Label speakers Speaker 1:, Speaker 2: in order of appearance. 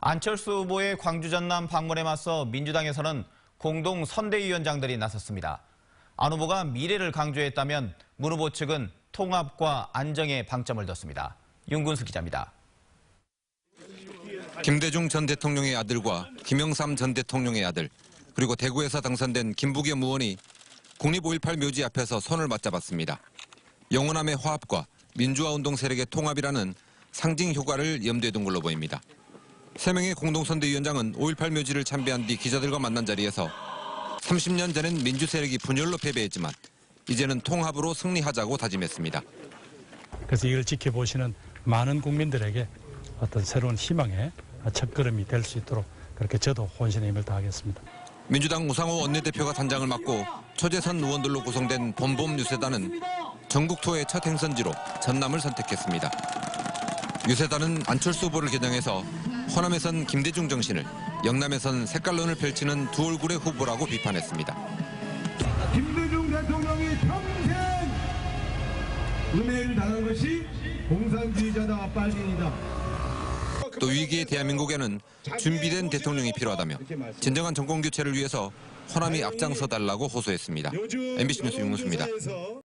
Speaker 1: 안철수 후보의 광주 전남 방문에 맞서 민주당에서는 공동 선대위원장들이 나섰습니다. 안 후보가 미래를 강조했다면 문 후보 측은 통합과 안정에 방점을 뒀습니다. 윤군수 기자입니다.
Speaker 2: 김대중 전 대통령의 아들과 김영삼 전 대통령의 아들, 그리고 대구에서 당선된 김부겸 의원이 국립 5.18 묘지 앞에서 손을 맞잡았습니다. 영원함의 화합과 민주화운동 세력의 통합이라는 상징 효과를 염두에 둔 걸로 보입니다. 세 명의 공동선대위원장은 5.18 묘지를 참배한 뒤 기자들과 만난 자리에서 30년 전엔 민주 세력이 분열로 패배했지만 이제는 통합으로 승리하자고 다짐했습니다.
Speaker 3: 그래서 이걸 지켜보시는 많은 국민들에게 어떤 새로운 희망의 첫걸음이 될 수 있도록 그렇게 저도 혼신의 힘을 다하겠습니다.
Speaker 2: 민주당 우상호 원내대표가 단장을 맡고 초재선 의원들로 구성된 봄봄 유세단은 전국 투어의 첫 행선지로 전남을 선택했습니다. 유세단은 안철수 후보를 겨냥해서 호남에선 김대중 정신을, 영남에선 색깔론을 펼치는 두 얼굴의 후보라고 비판했습니다.
Speaker 4: 김대중 대통령이 평생 은혜를 당한 것이 공산주의자다 빨갱이다.
Speaker 2: 또 위기의 대한민국에는 준비된 대통령이 필요하다며 진정한 정권 교체를 위해서 호남이 앞장서 달라고 호소했습니다. MBC 뉴스 윤문수입니다.